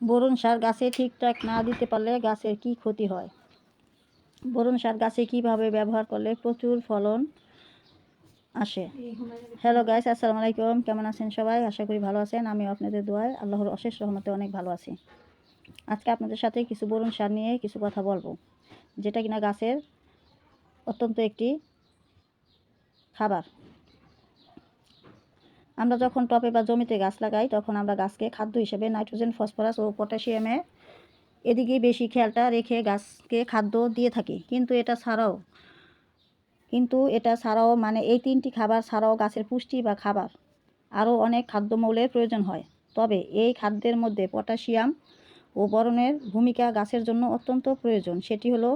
Boron সার গাছে ঠিকঠাক না দিতে পারলে গাছের কি ক্ষতি হয়? বোরন সার গাছে কীভাবে ব্যবহার করলে প্রচুর ফলন আসে? হ্যালো গাইস আসসালামু আলাইকুম। কেমন আছেন সবাই? আশা করি ভালো আছেন। আমি আপনাদের দোয়ায় আল্লাহর অশেষ রহমতে অনেক ভালো আছি। আজকে আপনাদের সাথে কিছু বোরন সার নিয়ে কিছু কথা বলব, যেটা কিনা গাছের অত্যন্ত একটি খাবার। আমরা যখন টবে বা জমিতে গাছ লাগাই, তখন আমরা গাছকে খাদ্য হিসেবে নাইট্রোজেন, ফসফরাস ও পটাশিয়ামে এদিকে বেশি খেয়ালটা রেখে গাছকে খাদ্য দিয়ে থাকি। কিন্তু এটা ছাড়াও, কিন্তু এটা ছাড়াও মানে এই তিনটি খাবার ছাড়াও গাছের পুষ্টি বা খাবার আরও অনেক খাদ্যমৌলের প্রয়োজন হয়। তবে এই খাদ্যের মধ্যে পটাশিয়াম ও বরণের ভূমিকা গাছের জন্য অত্যন্ত প্রয়োজন। সেটি হলো,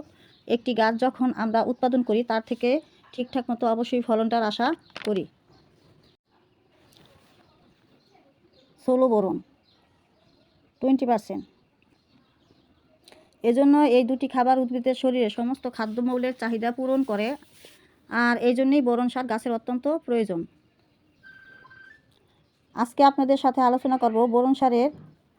একটি গাছ যখন আমরা উৎপাদন করি, তার থেকে ঠিকঠাক মতো অবশ্যই ফলনটার আশা করি। ষোলো বোরন টোয়েন্টি পারসেন্ট এজন্য এই দুটি খাবার উদ্ভিদের শরীরে সমস্ত খাদ্যমৌলের চাহিদা পূরণ করে আর এই জন্যই বোরন সার গাছের অত্যন্ত প্রয়োজন। আজকে আপনাদের সাথে আলোচনা করব বোরন সারের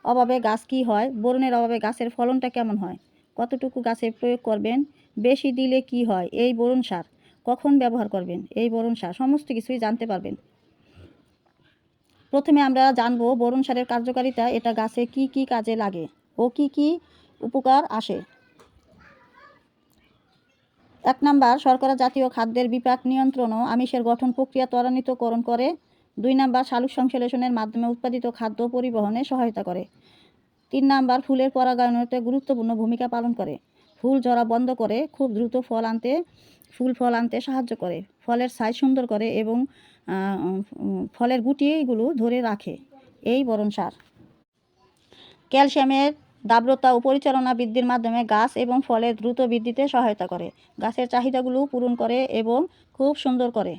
অভাবে গাছ কী হয় বোরনের অভাবে গাছের ফলনটা কেমন হয়, কতটুকু গাছে প্রয়োগ করবেন, বেশি দিলে কি হয়, এই বোরন সার কখন ব্যবহার করবেন, এই বোরন সার সমস্ত কিছুই জানতে পারবেন। প্রথমে আমরা জানব বোরন সারের কার্যকারিতা, এটা গাছে কি কি কাজে লাগে ও কি কি উপকার আসে। এক নাম্বার, শর্করা জাতীয় খাদ্যের বিপাক নিয়ন্ত্রণ ও আমিষের গঠন প্রক্রিয়া ত্বরান্বিতকরণ করে। দুই নাম্বার শালুক সংশ্লেষণের মাধ্যমে উৎপাদিত খাদ্য পরিবহনে সহায়তা করে। তিন নাম্বার, ফুলের পরাগায়নতে গুরুত্বপূর্ণ ভূমিকা পালন করে। ফুল ঝরা বন্ধ করে খুব দ্রুত ফল আনতে ফুল ফল আনতে সাহায্য করে, ফলের সাইজ সুন্দর করে এবং ফলের গুটিগুলো ধরে রাখে। এই বরণ সার। ক্যালসিয়ামের দাব্রতা ও পরিচালনা বৃদ্ধির মাধ্যমে গাছ এবং ফলের দ্রুত বৃদ্ধিতে সহায়তা করে। গাছের চাহিদাগুলো পূরণ করে এবং খুব সুন্দর করে।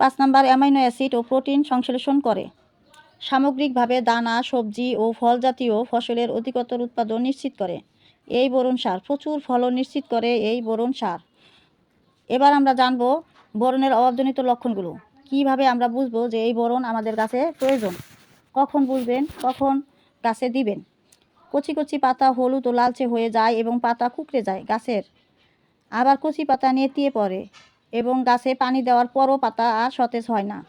পাঁচ নাম্বার অ্যামাইনো অ্যাসিড ও প্রোটিন সংশ্লেষণ করে। সামগ্রিকভাবে দানা, সবজি ও ফল জাতীয় ফসলের অধিকতর উৎপাদন নিশ্চিত করে। এই বোরন সার, প্রচুর ফলন নিশ্চিত করে এই বোরন সার। এবার আমরা জানব বোরনের অভাবজনিত লক্ষণগুলো। কীভাবে আমরা বুঝব যে এই বোরন আমাদের গাছে প্রয়োজন? কখন বুঝবেন? কখন গাছে দিবেন? কচি কচি পাতা হলুদ ও লালচে হয়ে যায় এবং পাতা কুকড়ে যায় গাছের। আবার কচি পাতা নেতিয়ে পড়ে এবং গাছে পানি দেওয়ার পরও পাতা আর সতেজ হয় না।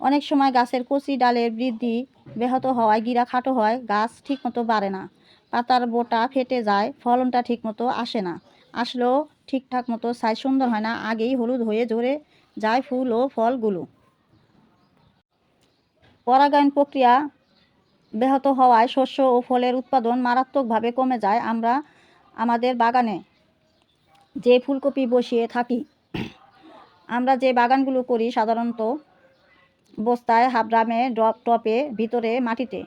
অনেক সময় গাছের কচি ডালের বৃদ্ধি ব্যাহত হওয়ায় গিরা খাটো হয়, গাছ ঠিকমতো বাড়ে না। পাতার বোটা ফেটে যায়, ফলনটা ঠিকমতো আসে না। আসলেও ঠিকঠাক মতো সাইজ সুন্দর হয় না, আগেই হলুদ হয়ে ঝরে যায় ফুল ও ফলগুলো। পরাগায়ন প্রক্রিয়া ব্যাহত হওয়ায় শস্য ও ফলের উৎপাদন মারাত্মকভাবে কমে যায় আমরা, আমাদের বাগানে। যে ফুলকপি বসিয়ে থাকি, আমরা যে বাগানগুলো করি সাধারণত বস্তায় হাফ ড্রামে ড্রপ, টপে, ভিতরে মাটিতে।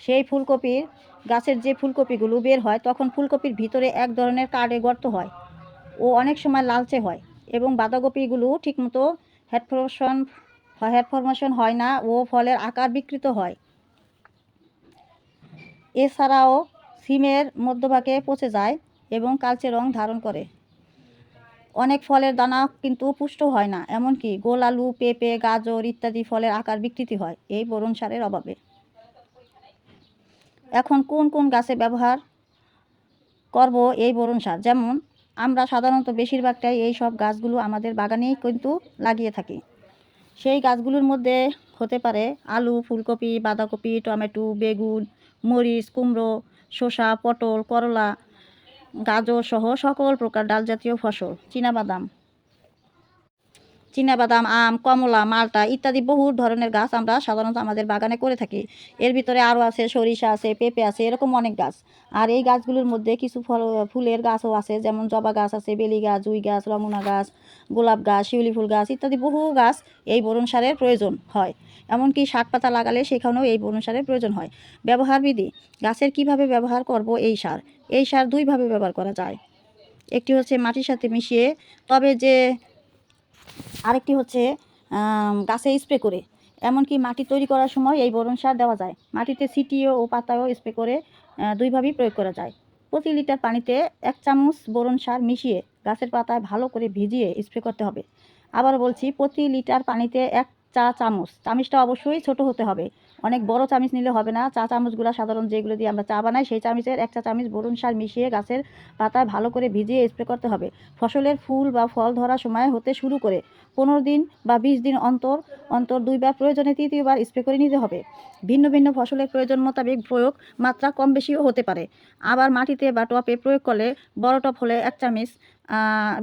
সেই ফুলকপির গাছের যে ফুলকপিগুলো বের হয়, তখন ফুলকপির ভিতরে এক ধরনের কার্ডে গর্ত হয় ও অনেক সময় লালচে হয় এবং বাঁধাকপিগুলো ঠিকমতো হেড ফরমেশন হেড ফরমেশন হয় না ও ফলের আকার বিকৃত হয়। এছাড়াও সিমের মধ্যভাগে পচে যায় এবং কালচে রং ধারণ করে। অনেক ফলের দানা কিন্তু পুষ্ট হয় না, এমনকি গোল আলু, পেঁপে, গাজর ইত্যাদি ফলের আকার বিকৃতি হয়, এই বোরন সারের অভাবে। এখন কোন কোন গাছে ব্যবহার করব এই বোরন সার? যেমন, আমরা সাধারণত বেশিরভাগটাই এই সব গাছগুলো আমাদের বাগানেই কিন্তু লাগিয়ে থাকি। সেই গাছগুলোর মধ্যে হতে পারে আলু, ফুলকপি, বাঁধাকপি, টমেটো, বেগুন, মরিচ, কুমড়ো, শসা, পটল, করলা, গাজর সহ সকল প্রকার ডাল জাতীয় ফসল, চীনাবাদাম। চীনাবাদাম, আম, কমলা, মালটা ইত্যাদি বহু ধরনের গাছ আমরা সাধারণত আমাদের বাগানে করে থাকি। এর ভিতরে আরও আছে, সরিষা আছে, পেঁপে আছে, এরকম অনেক গাছ। আর এই গাছগুলোর মধ্যে কিছু ফল, ফুলের গাছও আছে, যেমন জবা গাছ আছে, বেলি গাছ, জুই গাছ, রমনা গাছ, গোলাপ গাছ, শিউলি ফুল গাছ ইত্যাদি বহু গাছ এই বোরন সারের প্রয়োজন হয়। এমনকি শাক পাতা লাগালে সেখানেও এই বোরন সারের প্রয়োজন হয়। ব্যবহার বিধি গাছের কীভাবে ব্যবহার করব এই সার? এই সার দুইভাবে ব্যবহার করা যায়। একটি হচ্ছে মাটির সাথে মিশিয়ে, তবে যে আরেকটি হচ্ছে গাছে স্প্রে করে। এমনকি মাটি তৈরি করার সময় এই বোরন সার দেওয়া যায়। মাটিতে সিটিও ও পাতায়ও স্প্রে করে দুইভাবেই প্রয়োগ করা যায়। প্রতি লিটার পানিতে এক চামচ বোরন সার মিশিয়ে গাছের পাতায় ভালো করে ভিজিয়ে স্প্রে করতে হবে। আবার বলছি, প্রতি লিটার পানিতে এক চা চামচ। চামচটা অবশ্যই ছোট হতে হবে। অনেক বড় চামিচ নিলে হবে না। চা চামচগুলো সাধারণ যেগুলো দিয়ে আমরা চা বানাই, সেই চামিচের এক চা চামিচ বোরন সার মিশিয়ে গাছের পাতায় ভালো করে ভিজিয়ে স্প্রে করতে হবে। ফসলের ফুল বা ফল ধরার সময় হতে শুরু করে পনেরো দিন বা বিশ দিন অন্তর অন্তর দুইবার প্রয়োজনে তৃতীয়বার স্প্রে করে নিতে হবে। ভিন্ন ভিন্ন ফসলের প্রয়োজন মোতাবেক প্রয়োগ মাত্রা কম বেশিও হতে পারে। আবার মাটিতে বা টপে প্রয়োগ করলে বড় টপ হলে এক চামিচ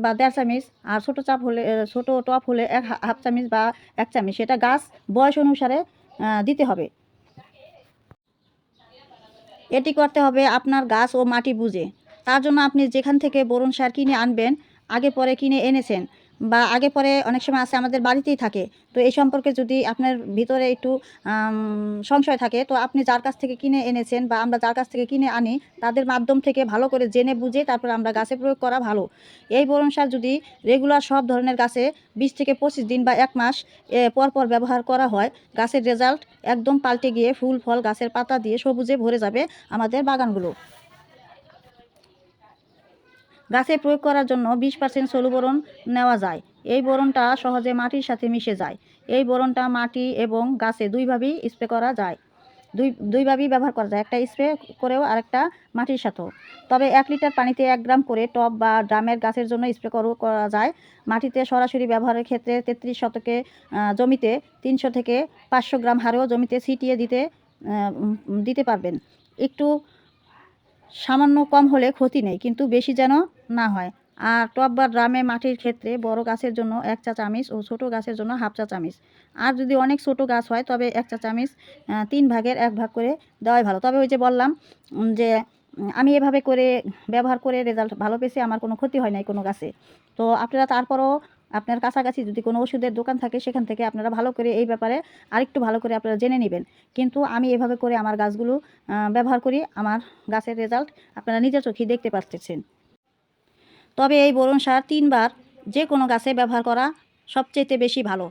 বা দেড় চামিচ, আর ছোটো চাপ হলে, ছোটো টপ হলে এক হাফ চামিচ বা এক চামিচ। সেটা গাছ বয়স অনুসারে দিতে হবে। এটি করতে হবে আপনার গাছ ও মাটি বুঝে। তার জন্য আপনি যেখান থেকে বোরন সার কিনে আনবেন, আগে পরে কিনে এনেছেন। বা আগে পরে অনেক সময় আছে আমাদের বাড়িতেই থাকে। তো এই সম্পর্কে যদি আপনার ভিতরে একটু সংশয় থাকে তো আপনি যার কাছ থেকে কিনে এনেছেন বা আমরা যার কাছ থেকে কিনে আনি তাদের মাধ্যম থেকে ভালো করে জেনে বুঝে তারপর আমরা গাছে প্রয়োগ করা ভালো। এই বোরন সার যদি রেগুলার সব ধরনের গাছে বিশ থেকে পঁচিশ দিন বা এক মাস এ, পর পর ব্যবহার করা হয় গাছের রেজাল্ট একদম পাল্টে গিয়ে ফুল ফল গাছের পাতা দিয়ে সবুজে ভরে যাবে আমাদের বাগানগুলো। গাছে প্রয়োগ করার জন্য বিশ পার্সেন্ট সলু বোরন নেওয়া যায়। এই বোরনটা সহজে মাটির সাথে মিশে যায়। এই বোরনটা মাটি এবং গাছে দুইভাবেই স্প্রে করা যায়। দুই দুইভাবেই ব্যবহার করা যায়। একটা স্প্রে করেও আরেকটা মাটির সাথেও। তবে এক লিটার পানিতে এক গ্রাম করে টব বা ড্রামের গাছের জন্য স্প্রে করা যায়। মাটিতে সরাসরি ব্যবহারের ক্ষেত্রে তেত্রিশ শতকে জমিতে তিনশো থেকে পাঁচশো গ্রাম হারেও জমিতে ছিটিয়ে দিতে দিতে পারবেন। একটু সামান্য কম হলে ক্ষতি নেই, কিন্তু বেশি যেন না হয়। আর টব বা ড্রামে মাটির ক্ষেত্রে বড় গাছের জন্য এক চা চামিচ ও ছোট গাছের জন্য হাফ চা চামিচ। আর যদি অনেক ছোট গাছ হয়, তবে এক চা চামিচ তিন ভাগের এক ভাগ করে দেওয়াই ভালো। তবে ওই যে বললাম যে আমি এভাবে করে ব্যবহার করে রেজাল্ট ভালো পেয়েছি, আমার কোনো ক্ষতি হয় নাই কোনো গাছে। তো আপনারা তারপরও আপনার কাছাকাছি যদি কোনো ওষুধের দোকান থাকে, সেখান থেকে আপনারা ভালো করে এই ব্যাপারে আরেকটু ভালো করে আপনারা জেনে নেবেন। কিন্তু আমি এভাবে করে আমার গাছগুলো ব্যবহার করি, আমার গাছের রেজাল্ট আপনারা নিজের চোখেই দেখতে পাচ্ছেন তবে এই বোরন সার তিনবার যে কোনো গাছে ব্যবহার করা সবচেয়ে বেশি ভালো।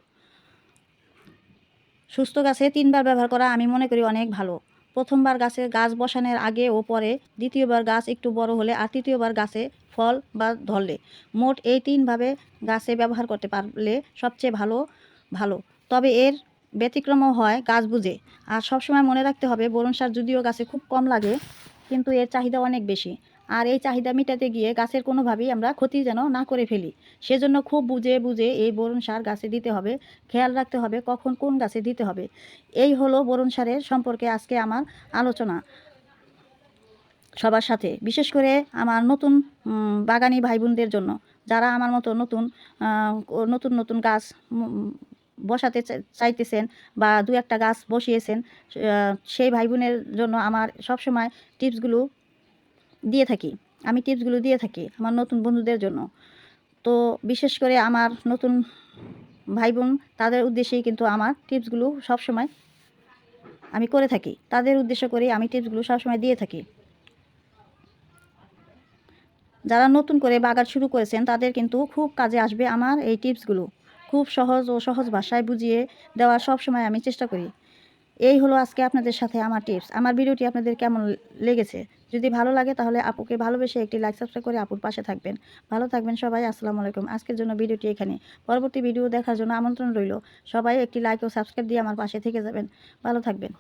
সুস্থ গাছে তিনবার ব্যবহার করা আমি মনে করি অনেক ভালো। প্রথমবার গাছে গাছ বসানোর আগে ও পরে দ্বিতীয়বার গাছ একটু বড় হলে আর তৃতীয়বার গাছে ফল বা ধরলে। মোট এই তিনভাবে গাছে ব্যবহার করতে পারলে সবচেয়ে ভালো ভালো। তবে এর ব্যতিক্রমও হয় গাছ বুঝে। আর সবসময় মনে রাখতে হবে বোরন সার যদিও গাছে খুব কম লাগে, কিন্তু এর চাহিদা অনেক বেশি। আর এই চাহিদা মেটাতে গিয়ে গাছের কোনোভাবেই আমরা ক্ষতি যেন না করে ফেলি। সেজন্য খুব বুঝে বুঝে এই বোরন সার গাছে দিতে হবে। খেয়াল রাখতে হবে কখন কোন গাছে দিতে হবে। এই হলো বোরন সারের সম্পর্কে আজকে আমার আলোচনা সবার সাথে। বিশেষ করে আমার নতুন বাগানি ভাই বোনদের জন্য। যারা আমার মতো নতুন নতুন নতুন গাছ বসাতে চাইতেছেন বা দু একটা গাছ বসিয়েছেন সেই ভাই বোনের জন্য আমার সবসময় টিপসগুলো দিয়ে থাকি, আমি টিপসগুলো দিয়ে থাকি আমার নতুন বন্ধুদের জন্য। তো বিশেষ করে আমার নতুন ভাই বোন তাদের উদ্দেশ্যেই কিন্তু আমার টিপসগুলো সবসময় আমি করে থাকি। তাদের উদ্দেশ্য করে আমি টিপসগুলো সবসময় দিয়ে থাকি। যারা নতুন করে বাগান শুরু করেছেন, তাদের কিন্তু খুব কাজে আসবে আমার এই টিপসগুলো। খুব সহজ ও সহজ ভাষায় বুঝিয়ে দেওয়ার সব সময় আমি চেষ্টা করি। এই হলো আজকে আপনাদের সাথে আমার টিপস আমার ভিডিওটি আপনাদের কেমন লেগেছে? যদি ভালো লাগে তাহলে আপুকে ভালোবেসে একটি লাইক সাবস্ক্রাইব করে আপুর পাশে থাকবেন। ভালো থাকবেন সবাই, আসসালামু আলাইকুম। আজকের জন্য ভিডিওটি এখানে। পরবর্তী ভিডিও দেখার জন্য আমন্ত্রণ রইল। সবাই একটি লাইক ও সাবস্ক্রাইব দিয়ে আমার পাশে থেকে যাবেন। ভালো থাকবেন।